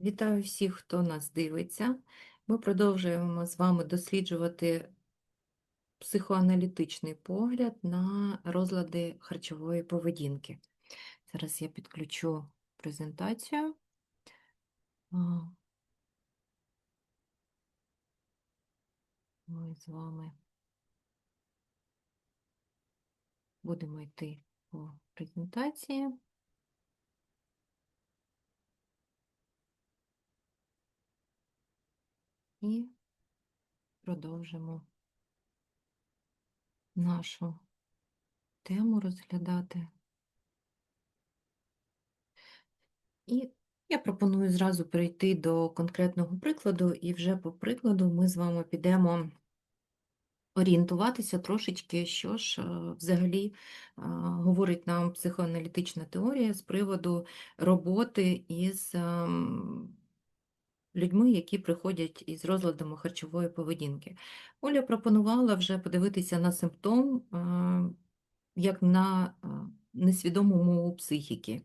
Вітаю всіх, хто нас дивиться. Ми продовжуємо з вами досліджувати психоаналітичний погляд на розлади харчової поведінки. Зараз я підключу презентацію. Ми з вами будемо йти по презентації. І продовжимо нашу тему розглядати. І я пропоную зразу перейти до конкретного прикладу, і вже по прикладу ми з вами підемо орієнтуватися трошечки, що ж е, взагалі е, говорить нам психоаналітична теорія з приводу роботи із ем, людьми, які приходять із розладами харчової поведінки. Оля пропонувала вже подивитися на симптом е, як на е, несвідому мову психіки.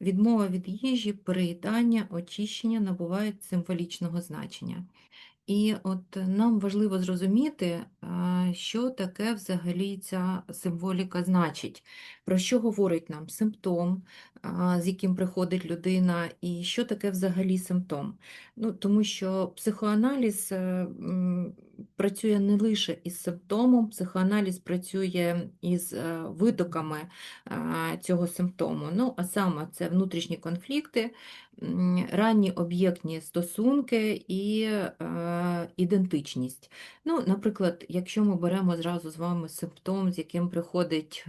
Відмова від їжі, переїдання, очищення набувають символічного значення. І от нам важливо зрозуміти, що таке взагалі ця символіка значить, про що говорить нам симптом, з яким приходить людина, і що таке взагалі симптом. Ну, Тому що психоаналіз е, працює не лише із симптомом, психоаналіз працює із е, витоками цього симптому. Ну, А саме це внутрішні конфлікти, ранні об'єктні стосунки і е, ідентичність. Ну, Наприклад, якщо ми беремо зразу з вами симптом, з яким приходить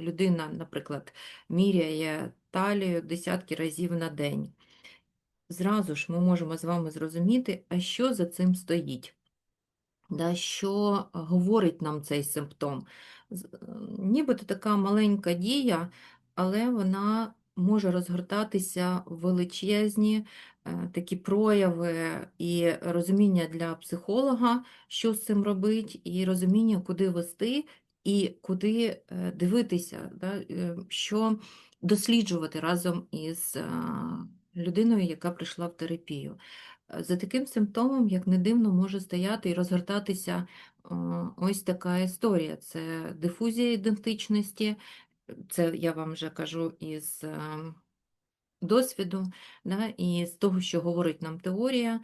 людина, наприклад, міряє талію десятки разів на день, зразу ж ми можемо з вами зрозуміти, а що за цим стоїть. Да, Що говорить нам цей симптом? Нібито така маленька дія, але вона може розгортатися величезні е, такі прояви і розуміння для психолога, що з цим робить, і розуміння, куди вести і куди е, дивитися, да, е, що досліджувати разом із людиною, яка прийшла в терапію. За таким симптомом, як не дивно, може стояти і розгортатися ось така історія: це дифузія ідентичності, це я вам вже кажу із ем, досвіду, да, і з того, що говорить нам теорія,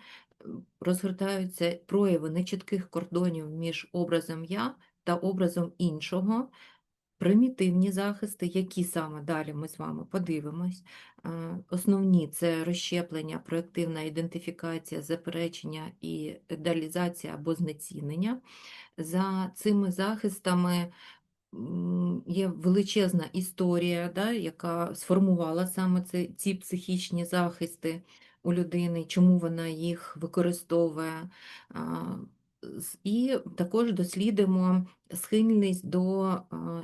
розгортаються прояви нечітких кордонів між образом я та образом іншого. Примітивні захисти, які саме далі ми з вами подивимось. Основні це розщеплення, проєктивна ідентифікація, заперечення і ідеалізація або знецінення. За цими захистами є величезна історія, да, яка сформувала саме ці, ці психічні захисти у людини, чому вона їх використовує. І також дослідимо схильність до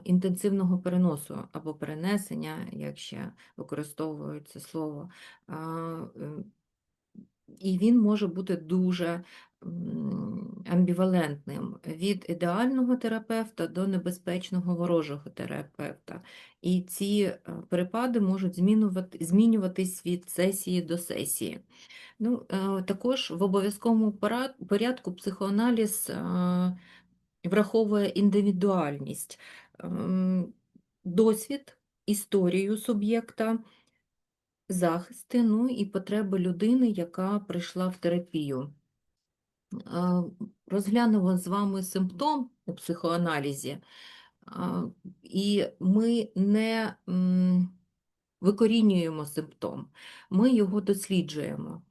інтенсивного переносу або перенесення, як ще використовують це слово. І він може бути дуже амбівалентним від ідеального терапевта до небезпечного ворожого терапевта. І ці е, перепади можуть змінювати, змінюватись від сесії до сесії. Ну, е, Також в обов'язковому порядку психоаналіз е, враховує індивідуальність, ем, досвід, історію суб'єкта захисти, ну і потреби людини, яка прийшла в терапію. Розглянемо з вами симптом у психоаналізі, і ми не викорінюємо симптом, ми його досліджуємо.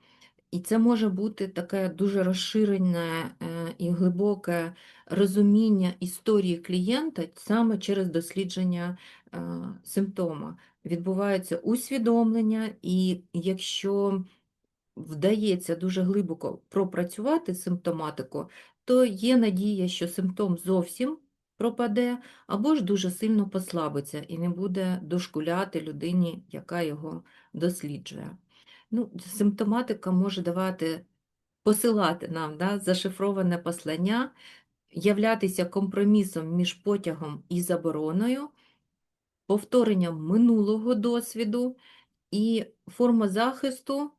І це може бути таке дуже розширене е, і глибоке розуміння історії клієнта саме через дослідження е, симптома відбувається усвідомлення, і якщо вдається дуже глибоко пропрацювати симптоматику, то є надія, що симптом зовсім пропаде, або ж дуже сильно послабиться і не буде дошкуляти людині, яка його досліджує. Ну, Симптоматика може давати, посилати нам да, зашифроване послання, являтися компромісом між потягом і забороною повторенням минулого досвіду і форма захисту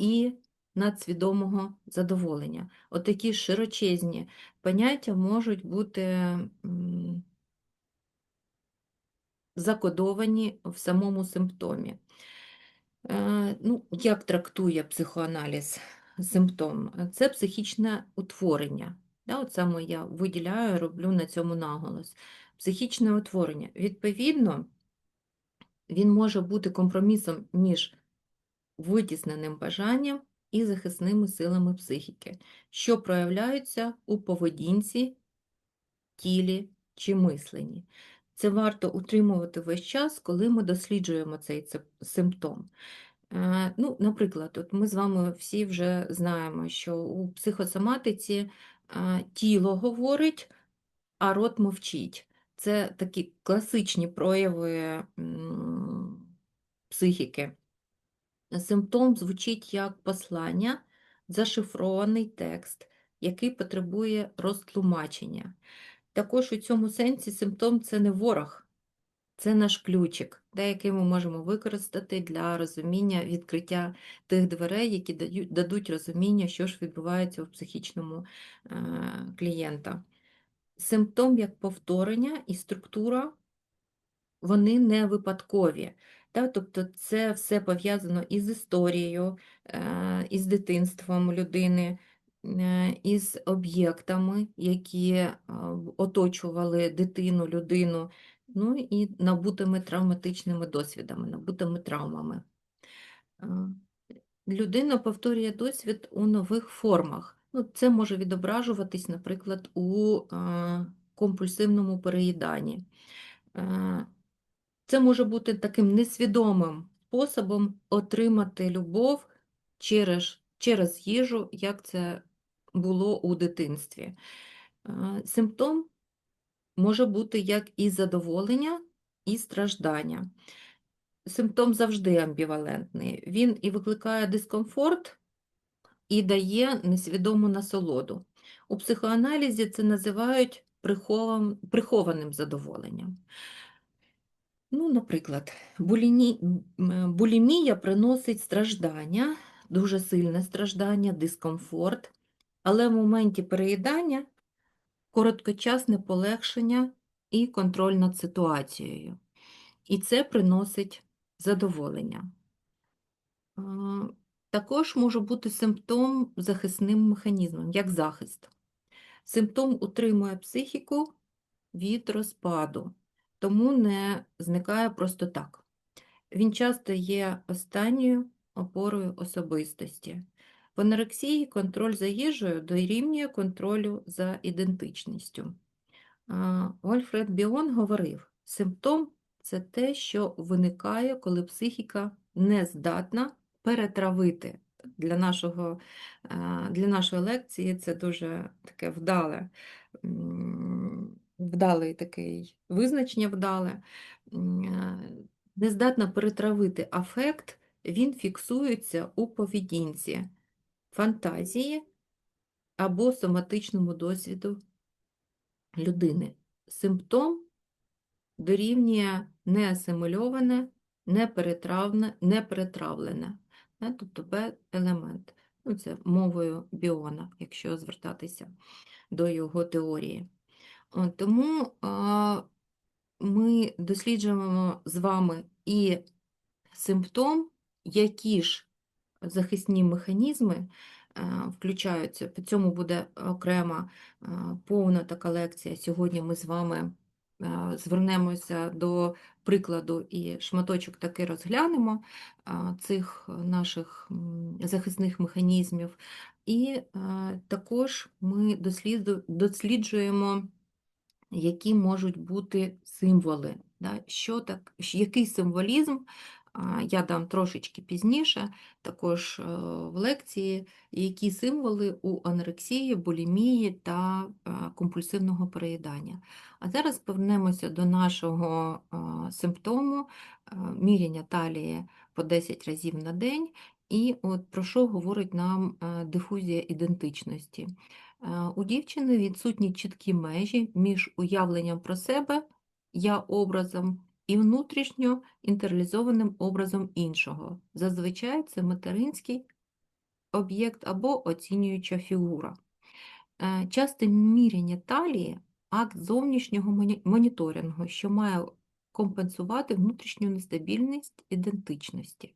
і надсвідомого задоволення. Отакі широчезні поняття можуть бути закодовані в самому симптомі. Е, Ну, як трактує психоаналіз симптом? Це психічне утворення. Да, от саме я виділяю, роблю на цьому наголос. Психічне утворення. Відповідно, він може бути компромісом між витісненим бажанням і захисними силами психіки, що проявляються у поведінці, тілі чи мисленні. Це варто утримувати весь час, коли ми досліджуємо цей симптом. Е, Ну, наприклад, от ми з вами всі вже знаємо, що у психосоматиці е, тіло говорить, а рот мовчить. Це такі класичні прояви психіки. Симптом звучить як послання, зашифрований текст, який потребує розтлумачення. Також у цьому сенсі симптом це не ворог, це наш ключик, який ми можемо використати для розуміння відкриття тих дверей, які дадуть розуміння, що ж відбувається в психічному е, клієнта. Симптом як повторення і структура вони не випадкові. Да? Тобто це все пов'язано із історією, е, із дитинством людини, е, із об'єктами, які е, оточували дитину, людину, ну і набутими травматичними досвідами, набутими травмами. Людина повторює досвід у нових формах. Ну, це може відображуватись, наприклад, у компульсивному переїданні. Це може бути таким несвідомим способом отримати любов через, через їжу, як це було у дитинстві. Симптом може бути як і задоволення, і страждання. Симптом завжди амбівалентний. Він і викликає дискомфорт, і дає несвідому насолоду. У психоаналізі це називають прихованим задоволенням. Ну, наприклад, буліні... булімія приносить страждання, дуже сильне страждання, дискомфорт, але в моменті переїдання короткочасне полегшення і контроль над ситуацією. І це приносить задоволення. Також може бути симптом захисним механізмом, як захист. Симптом утримує психіку від розпаду, тому не зникає просто так. Він часто є останньою опорою особистості. В анорексії контроль за їжею дорівнює контролю за ідентичністю. Ольфред Біон говорив, симптом це те, що виникає, коли психіка не здатна перетравити. Для, нашого, е, для нашої лекції це дуже таке вдале, вдалий такий визначення вдале. Не здатна перетравити афект, він фіксується у поведінці, фантазії або соматичному досвіду людини. Симптом дорівнює неасимильоване, неперетравне, неперетравлене, да, тобто Б-елемент. Ну, це мовою біона, якщо звертатися до його теорії. От, Тому ми досліджуємо з вами і симптом, які ж захисні механізми включаються. По цьому буде окрема повна така лекція. Сьогодні ми з вами звернемося до прикладу і шматочок таки розглянемо цих наших захисних механізмів. І також ми досліджуємо які можуть бути символи. Да? Що так, який символізм, я дам трошечки пізніше, також е, в лекції, які символи у анорексії, булімії та е, компульсивного переїдання. А зараз повернемося до нашого симптому е, міряння талії по 10 разів на день. І от про що говорить нам дифузія ідентичності. Е, У дівчини відсутні чіткі межі між уявленням про себе, я-образом, і внутрішньо інтерналізованим образом іншого. Зазвичай це материнський об'єкт або оцінююча фігура. Е, Часте міряння талії акт зовнішнього моніторингу, що має компенсувати внутрішню нестабільність ідентичності.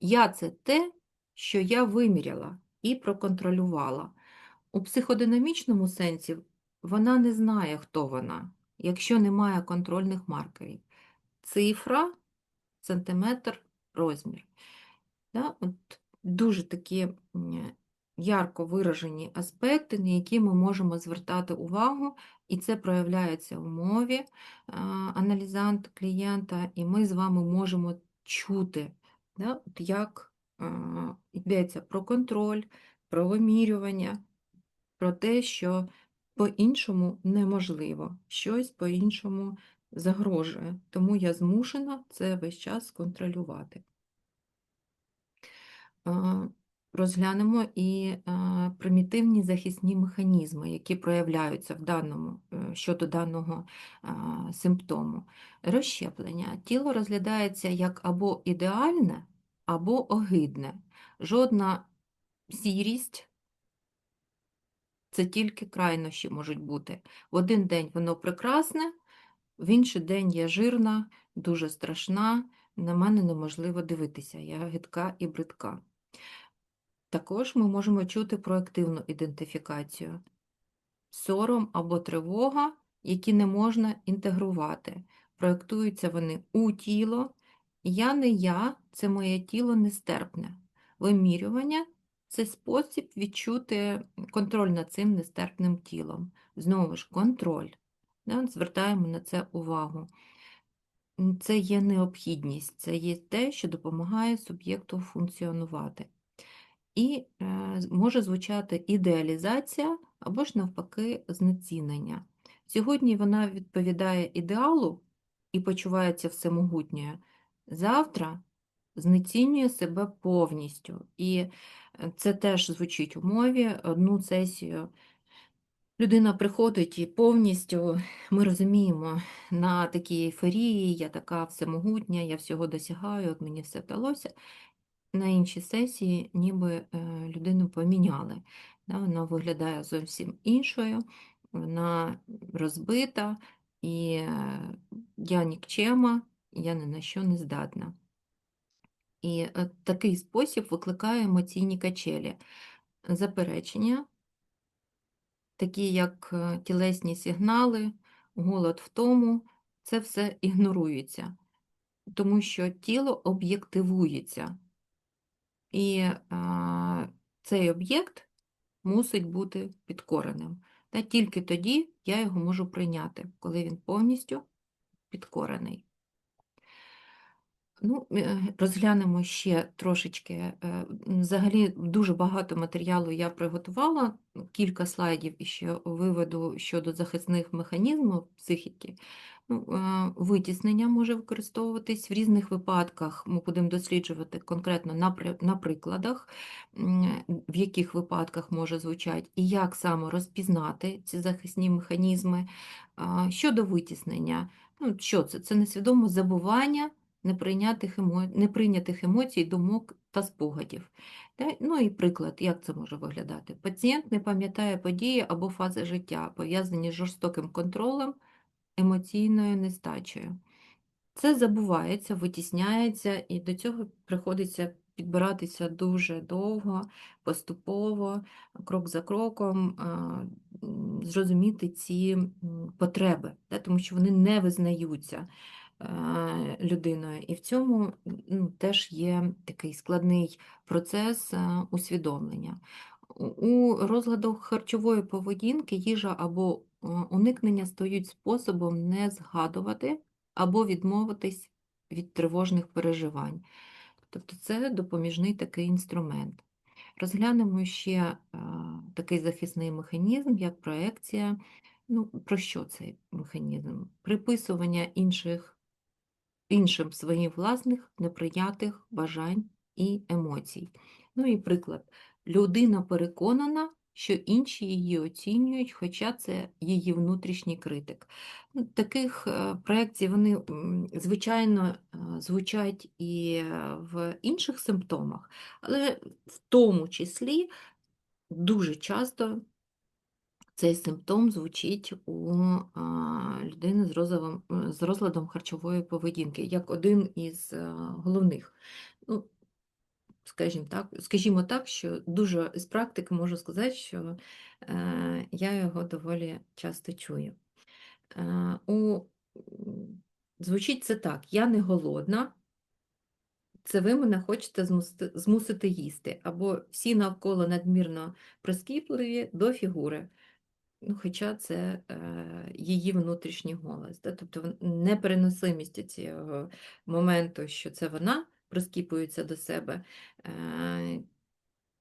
Я це те, що я виміряла і проконтролювала. У психодинамічному сенсі вона не знає, хто вона, якщо немає контрольних маркерів. Цифра, сантиметр, розмір. Да? От дуже такі ярко виражені аспекти, на які ми можемо звертати увагу, і це проявляється в мові а, аналізанта клієнта, і ми з вами можемо чути, да? От як йдеться про контроль, про вимірювання, про те, що по-іншому неможливо, щось по-іншому загрожує. Тому я змушена це весь час контролювати. Розглянемо і примітивні захисні механізми, які проявляються в даному, е, щодо даного симптому. Розщеплення. Тіло розглядається як або ідеальне, або огидне. Жодна сірість це тільки крайнощі можуть бути. В один день воно прекрасне, в інший день я жирна, дуже страшна, на мене неможливо дивитися, я гидка і бридка. Також ми можемо чути про активну ідентифікацію. Сором або тривога, які не можна інтегрувати. Проєктуються вони у тіло. Я не я, це моє тіло нестерпне. Вимірювання це спосіб відчути контроль над цим нестерпним тілом. Знову ж, контроль. Звертаємо на це увагу. Це є необхідність, це є те, що допомагає суб'єкту функціонувати. І е, може звучати ідеалізація або ж навпаки знецінення. Сьогодні вона відповідає ідеалу і почувається всемогутньою. Завтра знецінює себе повністю. І е, це теж звучить у мові. Одну сесію людина приходить і повністю ми розуміємо на такій ейфорії, я така всемогутня, я всього досягаю, от мені все вдалося. На іншій сесії ніби е, людину поміняли. Вона виглядає зовсім іншою, вона розбита, і е, я нікчема, я ні на що не здатна. І е, такий спосіб викликає емоційні качелі. Заперечення, такі як е, тілесні сигнали, голод втому, це все ігнорується, тому що тіло об'єктивується. І а, цей об'єкт мусить бути підкореним. Та тільки тоді я його можу прийняти, коли він повністю підкорений. Ну, е, розглянемо ще трошечки. е, Взагалі дуже багато матеріалу я приготувала, кілька слайдів іще виведу щодо захисних механізмів психіки. Ну, е, Витіснення може використовуватись в різних випадках. Ми будемо досліджувати конкретно на, на прикладах, в яких випадках може звучати, і як саме розпізнати ці захисні механізми. Щодо витіснення, ну, що це? Це несвідоме забування неприйнятих емо... неприйнятих емоцій, думок та спогадів. Ну і приклад, як це може виглядати? Пацієнт не пам'ятає події або фази життя, пов'язані з жорстоким контролем, емоційною нестачею. Це забувається, витісняється, і до цього приходиться підбиратися дуже довго, поступово, крок за кроком, зрозуміти ці потреби, тому що вони не визнаються людиною. І в цьому ну, теж є такий складний процес е, усвідомлення. У- розладах харчової поведінки їжа або е, уникнення стають способом не згадувати або відмовитись від тривожних переживань. Тобто це допоміжний такий інструмент. Розглянемо ще е, такий захисний механізм, як проекція. Ну, про що цей механізм? Приписування інших іншим своїх власних неприятих бажань і емоцій. Ну і приклад. Людина переконана, що інші її оцінюють, хоча це її внутрішній критик. Ну, Таких е, проєктів вони, звичайно, е, звучать і е, в інших симптомах, але в тому числі дуже часто цей симптом звучить у людини з, розовим, е, з розладом харчової поведінки, як один із е, головних. Ну, скажімо так, скажімо так, що дуже з практики можу сказати, що е, я його доволі часто чую. У, звучить це так: я не голодна, це ви мене хочете змусити, змусити їсти, або всі навколо надмірно прискіпливі до фігури. Ну, хоча це е, її внутрішній голос. Да? Тобто непереносимість цього моменту, що це вона прискіпується до себе, е,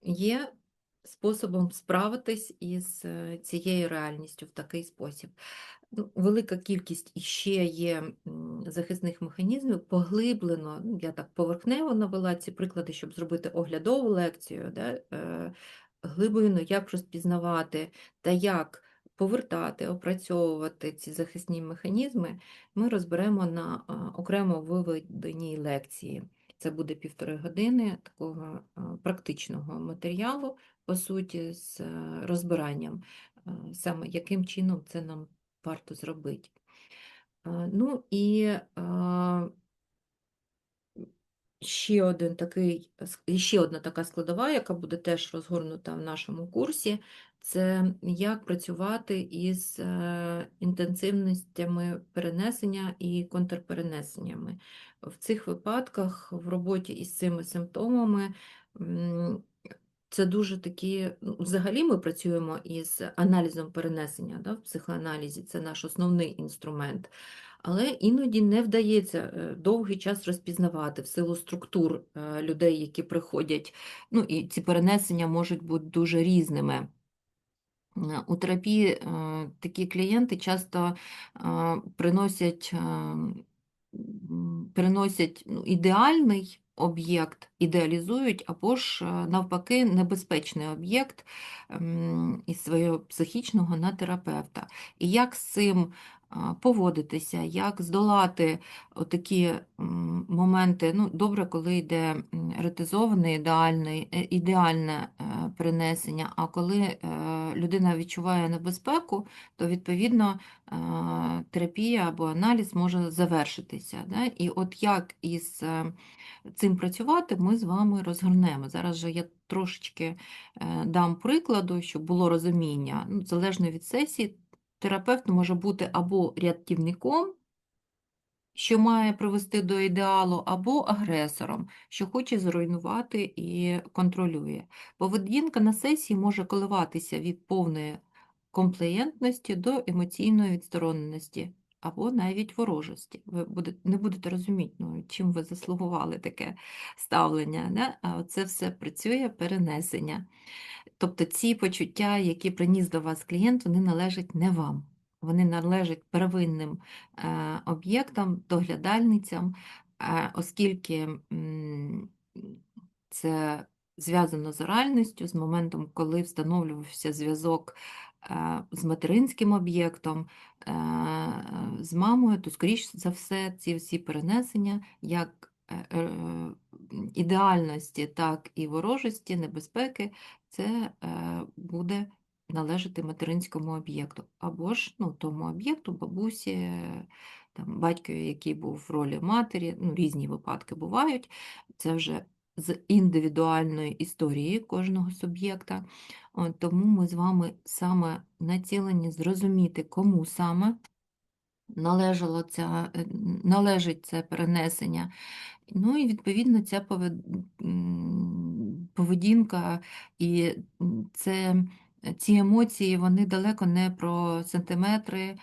є способом справитись із е, цією реальністю в такий спосіб. Ну, велика кількість іще є захисних механізмів, поглиблено, ну, я так поверхнево навела ці приклади, щоб зробити оглядову лекцію, да? е, глибину, як розпізнавати та як повертати, опрацьовувати ці захисні механізми, ми розберемо на окремо виведеній лекції. Це буде півтори години такого практичного матеріалу, по суті, з е, розбиранням, е, саме яким чином це нам варто зробити. Е, Ну і ще один такий, ще одна така складова, яка буде теж розгорнута в нашому курсі, це як працювати із е, інтенсивностями перенесення і контрперенесеннями. В цих випадках в роботі із цими симптомами це дуже такі, ну, взагалі ми працюємо із аналізом перенесення да, в психоаналізі, це наш основний інструмент. Але іноді не вдається е, довгий час розпізнавати в силу структур е, людей, які приходять. Ну і ці перенесення можуть бути дуже різними. Е, У терапії е, такі клієнти часто приносять, е, приносять ну, ідеальний об'єкт, ідеалізують, або ж е, навпаки небезпечний об'єкт із свого психічного на терапевта. І як з цим поводитися, як здолати такі моменти. Ну, Добре, коли йде ретизоване, ідеальне, е, ідеальне е, перенесення, а коли е, людина відчуває небезпеку, то відповідно е, терапія або аналіз може завершитися. Да? І от як із е, цим працювати, ми з вами розгорнемо. Зараз же я трошечки е, дам прикладу, щоб було розуміння. Ну, Залежно від сесії, терапевт може бути або рятівником, що має привести до ідеалу, або агресором, що хоче зруйнувати і контролює. Поведінка на сесії може коливатися від повної комплеєнтності до емоційної відстороненості. Або навіть ворожості. Ви не будете розуміти, ну, чим ви заслугували таке ставлення. Не? А це все працює перенесення. Тобто ці почуття, які приніс до вас клієнт, вони належать не вам. Вони належать первинним е, об'єктам, доглядальницям, е, оскільки це зв'язано з оральністю, з моментом, коли встановлювався зв'язок з материнським об'єктом, е, з мамою, то, скоріш за все, ці всі перенесення як е, е, ідеальності, так і ворожості, небезпеки, це е, буде належати материнському об'єкту. Або ж ну, тому об'єкту, бабусі, е, там, батькові, який був в ролі матері, ну, різні випадки бувають. Це вже з індивідуальної історії кожного суб'єкта. Тому ми з вами саме націлені зрозуміти, кому саме належало ця, е, належить це перенесення. Ну і відповідно ця поведінка і це, ці емоції вони далеко не про сантиметри, е,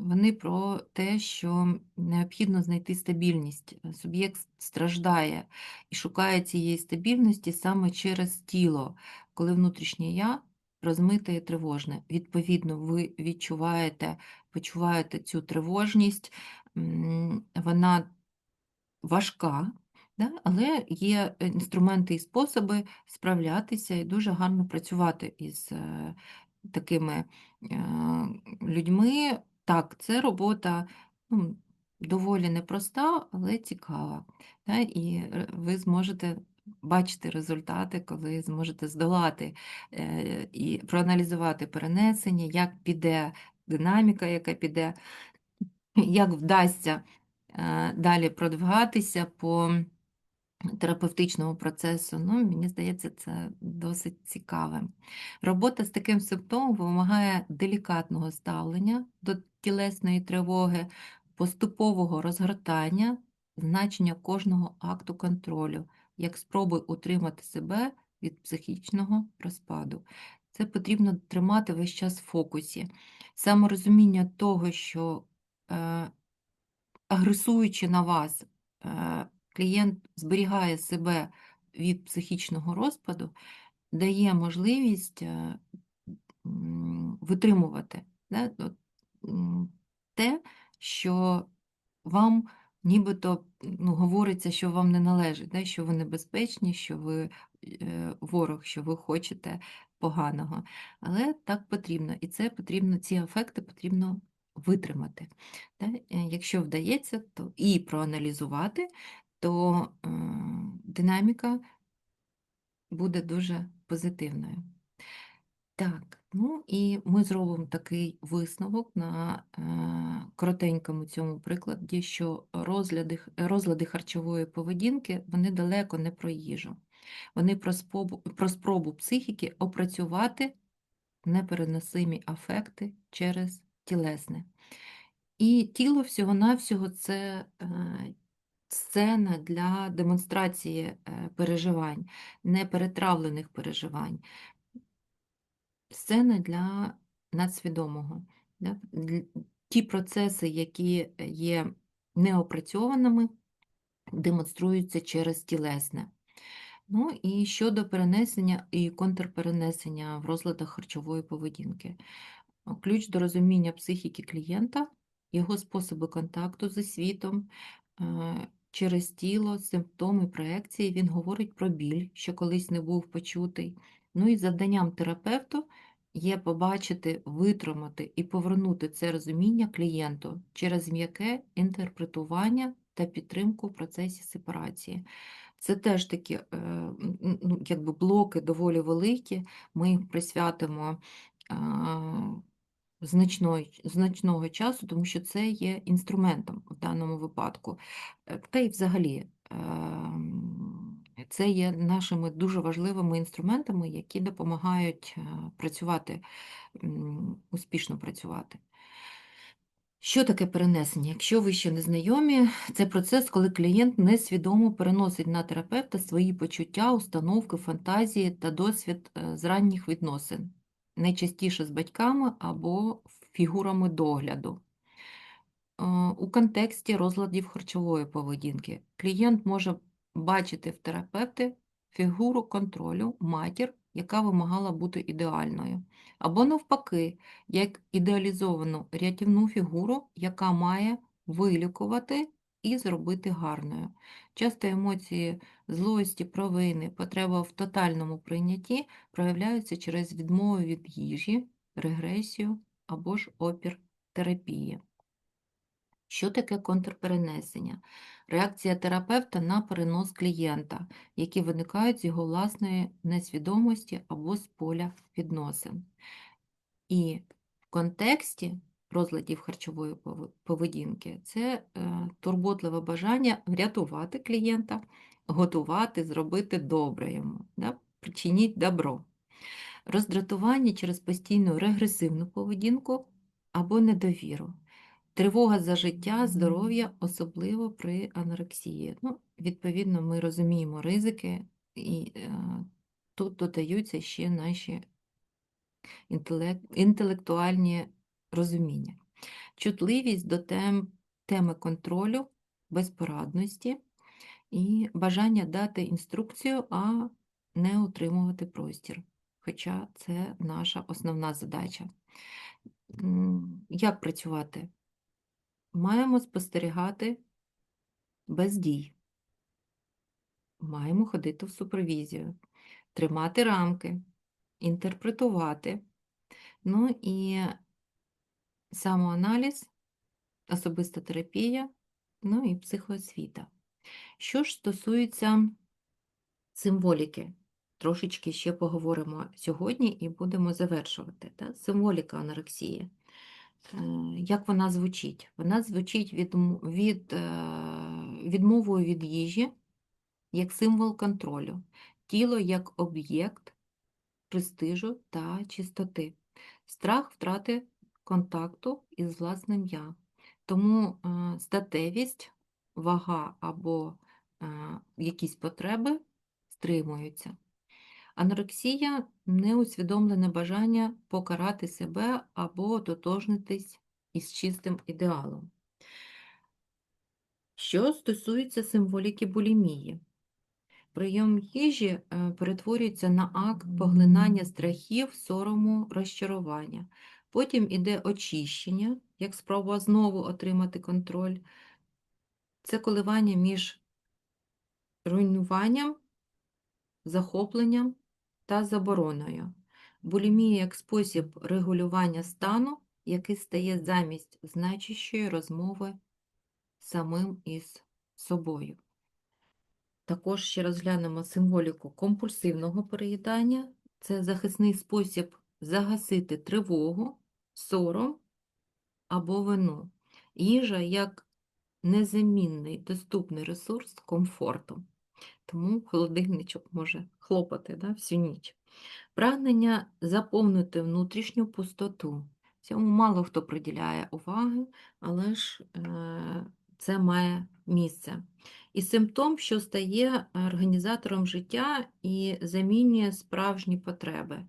вони про те, що необхідно знайти стабільність. Суб'єкт страждає і шукає цієї стабільності саме через тіло, коли внутрішнє я розмите і тривожне. Відповідно, ви відчуваєте, почуваєте цю тривожність, вона важка, Да? Але є е, інструменти і способи справлятися і дуже гарно працювати із е, такими е, людьми. Так, це робота ну, доволі непроста, але цікава. Да? І ви зможете бачити результати, коли зможете здолати і проаналізувати перенесення, як піде динаміка, яка піде, як вдасться далі продвигатися по терапевтичного процесу. Ну, мені здається, це досить цікаве. Робота з таким симптомом вимагає делікатного ставлення до тілесної тривоги, поступового розгортання, значення кожного акту контролю, як спроби утримати себе від психічного розпаду. Це потрібно тримати весь час в фокусі. Саме розуміння того, що е, агресуючи на вас, е, клієнт зберігає себе від психічного розпаду, дає можливість е, витримувати те, що вам нібито ну, говориться, що вам не належить, що ви небезпечні, що ви е, ворог, що ви хочете поганого. Але так потрібно, і це потрібно, ці ефекти потрібно витримати. Е, Якщо вдається, то і проаналізувати, то е, динаміка буде дуже позитивною. Так, ну і ми зробимо такий висновок на е, коротенькому цьому прикладі, що розгляди, розлади харчової поведінки вони далеко не про їжу. Вони про спробу, про спробу психіки опрацювати непереносимі афекти через тілесне. І тіло всього-навсього це е, сцена для демонстрації е, переживань, неперетравлених переживань, сцена для надсвідомого. Ті процеси, які є неопрацьованими, демонструються через тілесне. Ну і щодо перенесення і контрперенесення в розладах харчової поведінки. Ключ до розуміння психіки клієнта, його способи контакту зі світом, е, через тіло, симптоми, проекції. Він говорить про біль, що колись не був почутий. Ну і завданням терапевту є побачити, витримати і повернути це розуміння клієнту через м'яке інтерпретування та підтримку в процесі сепарації. Це теж такі е, ну, якби блоки доволі великі. Ми їх присвятимо значної, значного часу, тому що це є інструментом в даному випадку. Е, Та й взагалі ем, це є нашими дуже важливими інструментами, які допомагають е, працювати, успішно працювати. Що таке перенесення? Якщо ви ще не знайомі, це процес, коли клієнт несвідомо переносить на терапевта свої почуття, установки, фантазії та досвід е, з ранніх відносин, найчастіше з батьками або фігурами догляду. Е, У контексті розладів харчової поведінки клієнт може бачити в терапевти фігуру контролю, матір, яка вимагала бути ідеальною, або навпаки, як ідеалізовану рятівну фігуру, яка має вилікувати і зробити гарною. Часто емоції злості, провини, потреба в тотальному прийнятті проявляються через відмову від їжі, регресію або ж опір терапії. Що таке контрперенесення? Реакція терапевта на перенос клієнта, які виникають з його власної несвідомості або з поля відносин. І в контексті розладів харчової поведінки це е, турботливе бажання врятувати клієнта, готувати, зробити добре йому, да? причиніть добро. Роздратування через постійну регресивну поведінку або недовіру. Тривога за життя, здоров'я, особливо при анорексії. Ну, відповідно, ми розуміємо ризики, і е, тут додаються ще наші інтелект, інтелектуальні розуміння. Чутливість до тем, теми контролю, безпорадності і бажання дати інструкцію, а не утримувати простір. Хоча це наша основна задача. Як працювати? Маємо спостерігати без дій. маємо ходити в супервізію, тримати рамки, інтерпретувати. Ну і самоаналіз, особиста терапія, ну і психоосвіта. Що ж стосується символіки, трошечки ще поговоримо сьогодні і будемо завершувати. Так? Символіка анорексії. Е, Як вона звучить? Вона звучить від, від, е, відмовою від їжі як символ контролю, тіло як об'єкт престижу та чистоти, страх втрати контакту із власним я. Тому е, статевість, вага або е, якісь потреби стримуються. Анорексія неусвідомлене бажання покарати себе або тотожнитись із чистим ідеалом. Що стосується символіки булімії, прийом їжі е, перетворюється на акт поглинання страхів, сорому, розчарування. Потім іде очищення, як спроба знову отримати контроль. Це коливання між руйнуванням, захопленням та забороною. Булімія як спосіб регулювання стану, який стає замість значущої розмови самим із собою. Також ще розглянемо символіку компульсивного переїдання. Це захисний спосіб загасити тривогу, сором або вину. Їжа як незамінний доступний ресурс комфорту. Тому холодильничок може хлопати да, всю ніч. Прагнення заповнити внутрішню пустоту. Цьому мало хто приділяє уваги, але ж е, це має місце. І симптом, що стає організатором життя і замінює справжні потреби.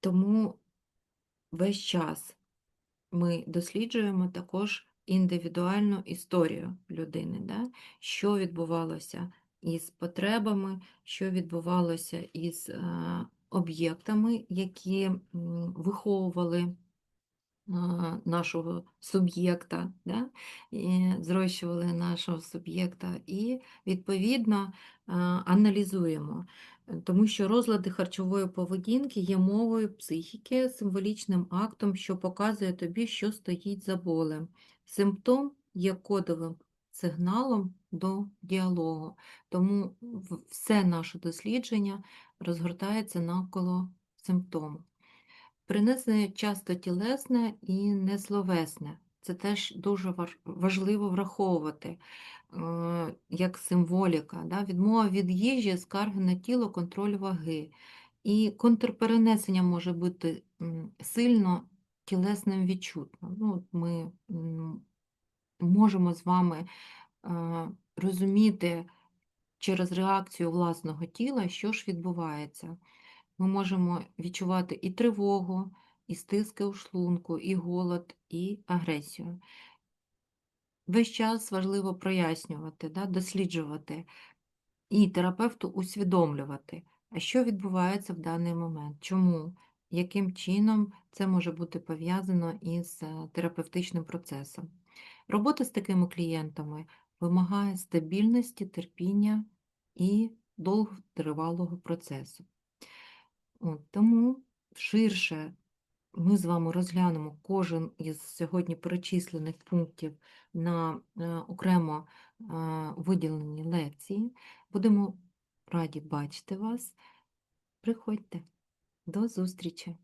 Тому весь час ми досліджуємо також індивідуальну історію людини, да? що відбувалося із потребами, що відбувалося із е, об'єктами, які виховували нашого суб'єкта, да? зрощували нашого суб'єкта, і відповідно аналізуємо. Тому що розлади харчової поведінки є мовою психіки, символічним актом, що показує тобі, що стоїть за болем. Симптом є кодовим сигналом до діалогу. Тому все наше дослідження розгортається навколо симптому. Принесення часто тілесне і несловесне. Це теж дуже важливо враховувати е, як символіка. Відмова від їжі, скарги на тіло, контроль ваги. І контрперенесення може бути сильно тілесним відчутно. Ну, ми можемо з вами е, розуміти через реакцію власного тіла, що ж відбувається. Ми можемо відчувати і тривогу, і стиски у шлунку, і голод, і агресію. Весь час важливо прояснювати, да, досліджувати і терапевту усвідомлювати, а що відбувається в даний момент, чому, яким чином це може бути пов'язано із е, терапевтичним процесом. Робота з такими клієнтами вимагає стабільності, терпіння і довготривалого процесу. От, тому ширше ми з вами розглянемо кожен із сьогодні перечислених пунктів на е, окремо виділені лекції. Будемо раді бачити вас. Приходьте. До зустрічі!